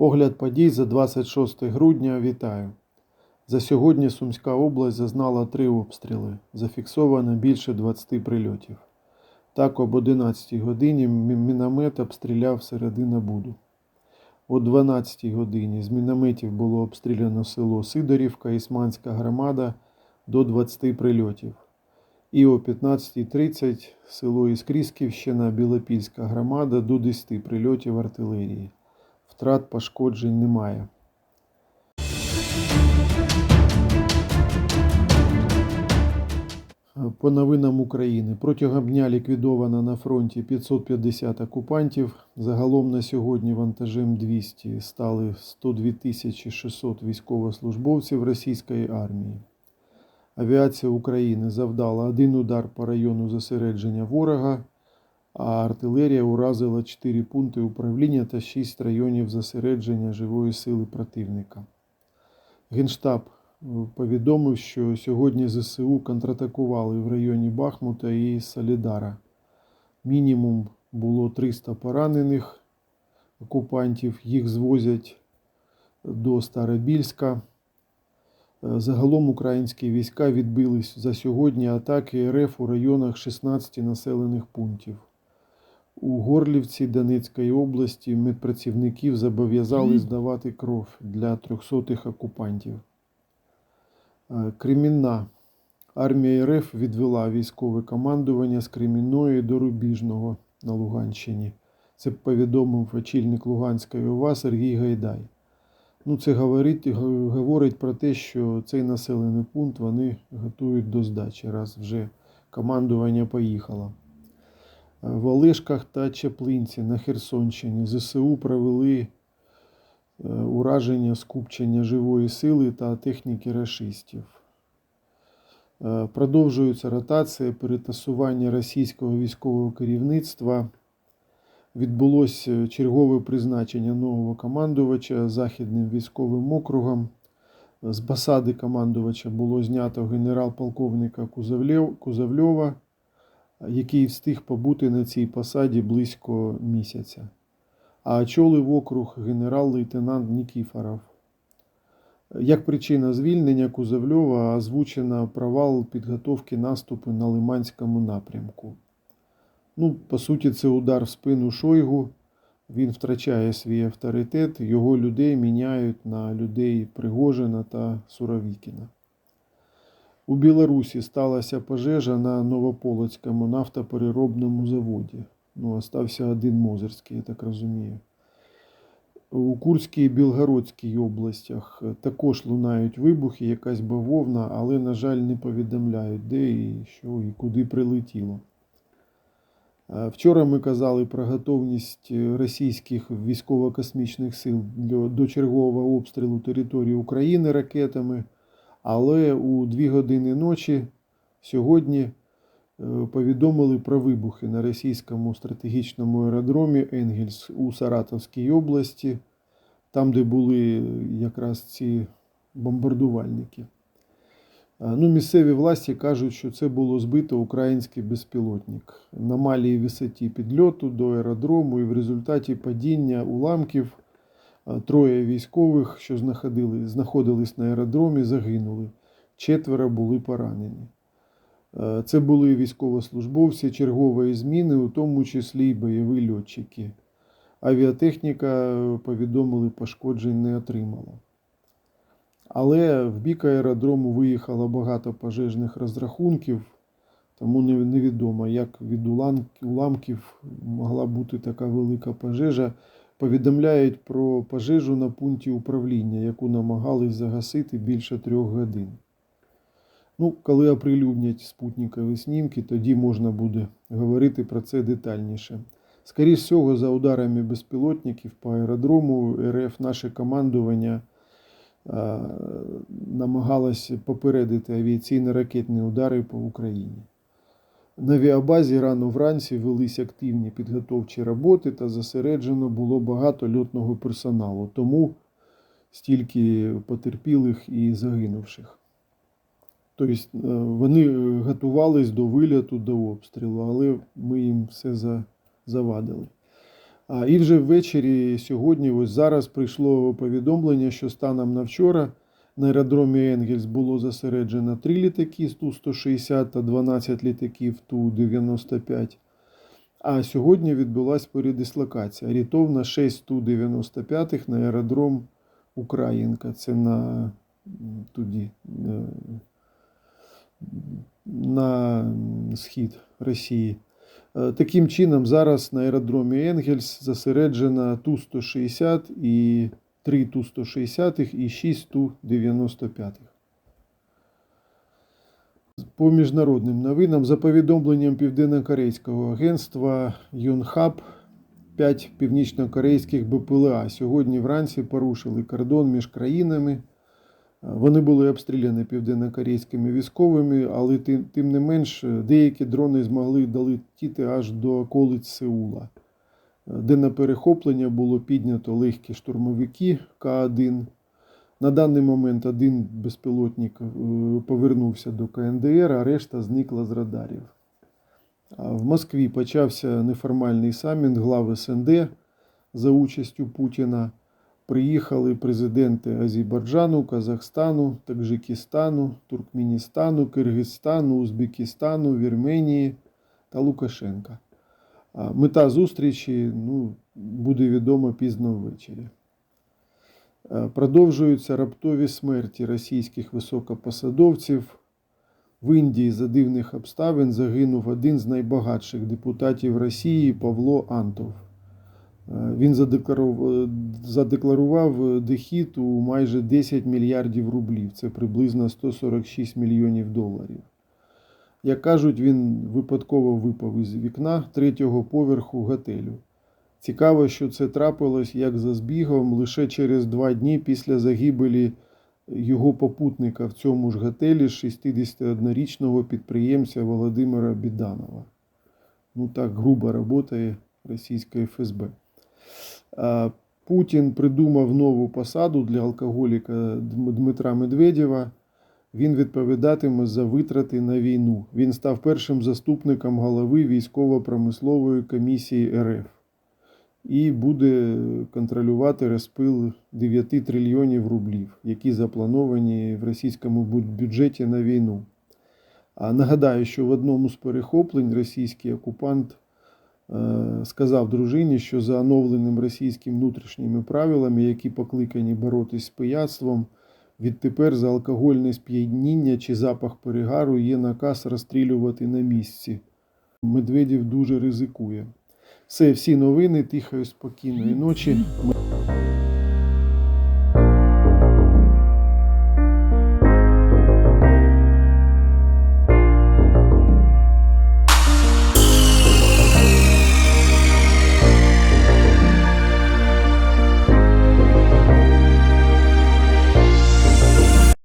Огляд подій за 26 грудня. Вітаю. За сьогодні Сумська область зазнала три обстріли. Зафіксовано більше 20 прильотів. Так, об 11 годині міномет обстріляв середина Буду. О 12 годині з мінометів було обстріляно село Сидорівка, Ісманська громада до 20 прильотів. І о 15.30 село Іскрісківщина, Білопільська громада до 10 прильотів артилерії. Втрат пошкоджень немає. По новинам України протягом дня ліквідовано на фронті 550 окупантів. Загалом на сьогодні вантажем 200 стали 102 600 військовослужбовців російської армії. Авіація України завдала один удар по району зосередження ворога, а артилерія уразила 4 пункти управління та 6 районів зосередження живої сили противника. Генштаб е, повідомив, що сьогодні ЗСУ контратакували в районі Бахмута і Солідара. Мінімум було 300 поранених окупантів, їх звозять до Старобільська. Е, Загалом українські війська відбились за сьогодні атаки РФ у районах 16 населених пунктів. У Горлівці Донецької області медпрацівників зобов'язали здавати кров для трьохсотих окупантів. Е, Кремінна. Армія РФ відвела військове командування з Кремінної до Рубіжного на Луганщині. Це повідомив очільник Луганської ОВА Сергій Гайдай. Ну, це говорить, говорить про те, що цей населений пункт вони готують до здачі, раз вже командування поїхало. Е, В Олешках та Чаплинці на Херсонщині ЗСУ провели е, ураження скупчення живої сили та техніки рашистів. Е, Продовжується ротація перетасування російського військового керівництва. Відбулося чергове призначення нового командувача Західним військовим округом. З посади командувача було знято генерал-полковника Кузовльова, який встиг побути на цій посаді близько місяця. А очолив округ генерал-лейтенант Нікіфоров. Як причина звільнення Кузовльова озвучена провал підготовки наступу на Лиманському напрямку. Ну, по суті, це удар в спину Шойгу. Він втрачає свій авторитет, його людей міняють на людей Пригожина та Суровікіна. У Білорусі сталася пожежа на Новополоцькому нафтопереробному заводі. Ну, остався один Мозерський, я так розумію. У Курській і Білгородській областях також лунають вибухи, якась бавовна, але, на жаль, не повідомляють, де і що і куди прилетіло. Вчора ми казали про готовність російських військово-космічних сил до чергового обстрілу території України ракетами, але у 2 години ночі сьогодні е, повідомили про вибухи на російському стратегічному аеродромі Енгельс у Саратовській області, там, де були якраз ці бомбардувальники. Ну, місцеві власті кажуть, що це було збито український безпілотник на малій висоті підльоту до аеродрому, і в результаті падіння уламків троє військових, що знаходились на аеродромі, загинули. Четверо були поранені. Е, Це були військовослужбовці чергової зміни, у тому числі й бойові льотчики. Авіатехніка е, повідомили, пошкоджень не отримала. Але в бік аеродрому виїхало багато пожежних розрахунків, тому невідомо, як від уламків могла бути така велика пожежа. Повідомляють про пожежу на пункті управління, яку намагались загасити більше трьох годин. Ну, коли оприлюднять спутникові знімки, тоді можна буде говорити про це детальніше. Скоріше всього, за ударами безпілотників по аеродрому РФ наше командування намагалося попередити авіаційно-ракетні удари по Україні. На авіабазі рано вранці велись активні підготовчі роботи та зосереджено було багато льотного персоналу, тому стільки потерпілих і загинувших. Тобто е, вони готувались до вильоту, до обстрілу, але ми їм все за- завадили. А, і вже ввечері сьогодні, ось зараз прийшло повідомлення, що станом на вчора на аеродромі Енгельс було зосереджено 3 літаки з Ту-160 та 12 літаків Ту-95. А сьогодні відбулася передислокація. Орієнтовно 6 Ту-95 на аеродром Українка. Це на туди, е, на схід Росії. Е, Таким чином, зараз на аеродромі Енгельс зосереджено Ту-160 і 3 Ту-160 і 6 Ту-95. По міжнародним новинам, за повідомленням Південно-Корейського агентства Йонхаб, 5 північно-корейських БПЛА сьогодні вранці порушили кордон між країнами. Вони були обстріляні південно-корейськими військовими, але тим, тим не менш деякі дрони змогли долетіти аж до околиць Сеула, де на перехоплення було піднято легкі штурмовики К-1. На даний момент один безпілотник е, повернувся до КНДР, а решта зникла з радарів. В Москві почався неформальний саміт глав СНД за участю Путіна. Приїхали президенти Азербайджану, Казахстану, Таджикистану, Туркменістану, Киргизстану, Узбекистану, Вірменії та Лукашенка. Мета зустрічі ну, буде відома пізно ввечері. Продовжуються раптові смерті російських високопосадовців. В Індії за дивних обставин загинув один з найбагатших депутатів Росії Павло Антов. Він задекларував дохід у майже 10 мільярдів рублів. Це приблизно 146 мільйонів доларів. Як кажуть, він випадково випав із вікна третього поверху готелю. Цікаво, що це трапилось як за збігом лише через два дні після загибелі його попутника в цьому ж готелі 61-річного підприємця Володимира Біданова. Ну так грубо працює російська ФСБ. Путін придумав нову посаду для алкоголіка Дмитра Медведєва. Він відповідатиме за витрати на війну. Він став першим заступником голови військово-промислової комісії РФ і буде контролювати розпил 9 трильйонів рублів, які заплановані в російському бюджеті на війну. А нагадаю, що в одному з перехоплень російський окупант е, сказав дружині, що за оновленим російським внутрішніми правилами, які покликані боротись з пияцтвом, відтепер за алкогольне сп'яніння чи запах перегару є наказ розстрілювати на місці. Медведів дуже ризикує. Це всі новини тихої, спокійної ночі.